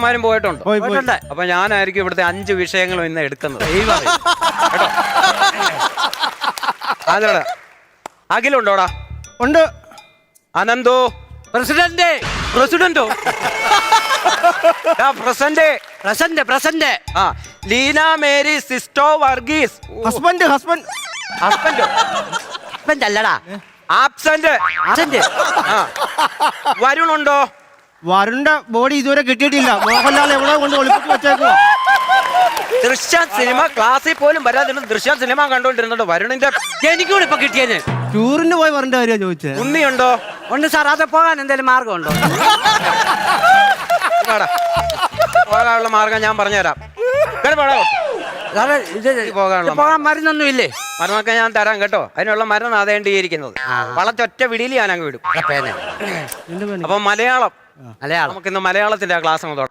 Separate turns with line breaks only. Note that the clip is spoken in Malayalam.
മാരും പോയിട്ടുണ്ട്?
പോയി, പോയി.
പോയിട്ടുണ്ട്.
അപ്പൊ ഞാനായിരിക്കും ഇവിടുത്തെ അഞ്ച് വിഷയങ്ങളും ഇന്ന് എടുക്കുന്നത്. കേട്ടോ? അതോടാ അഖിലുണ്ടോടാ?
ഉണ്ട്.
അനന്തോ?
പ്രസിഡന്റ്.
പ്രസിഡന്റോ? പ്രസന്റ്.
Present present.
ആ ലീന മേരി സിസ്റ്റോ വർഗീസ്.
Husband husband.
ഹസ്ബൻഡോ?
ഹസ്ബൻഡ് അല്ലടാ.
ആബ്സെന്റ്. ആ. വരുണുണ്ടോ?
വരുണ്ട ബോഡി ഇതുവരെ കിട്ടിയിട്ടില്ല. മോഹൻലാൽ എവിടെ കൊണ്ട് ഒളിപ്പിച്ച് വെച്ചേക്കോ
ദൃശ്യ സിനിമ ക്ലാസ്സിൽ പോലും വരാതിരുന്ന ദൃശ്യ സിനിമ കണ്ടോണ്ടിരുന്നുണ്ട് വരുണിന്റെ
എനിക്കൂടെ ഇപ്പൊ കിട്ടിയത്.
ടൂറിന് പോയി വരണ്ട കാര്യം ചോദിച്ചത്
ഉണ്ണിയുണ്ടോ?
ഉണ്ട് സാർ അത് പോകാൻ എന്തെങ്കിലും മാർഗമുണ്ടോ.
പോകാനുള്ള മാർഗം ഞാൻ പറഞ്ഞുതരാം. കേട്ടോ പാടാവോ
സാറേ ഇത്
ഈ പോകാനുള്ള
പോകാൻ മരുന്നൊന്നും ഇല്ലേ
മരുന്നൊക്കെ ഞാൻ തരാം കേട്ടോ. അതിനുള്ള മരുന്ന് അതേണ്ടിയിരിക്കുന്നത് വളച്ചൊറ്റ വിടിയിൽ ഞാൻ അങ്ങ് വിടും അപ്പൊ മലയാളം.
മലയാളം.
നമുക്ക് ഇന്ന് മലയാളത്തിന്റെ ക്ലാസ് അങ്ങ് തുടങ്ങാം.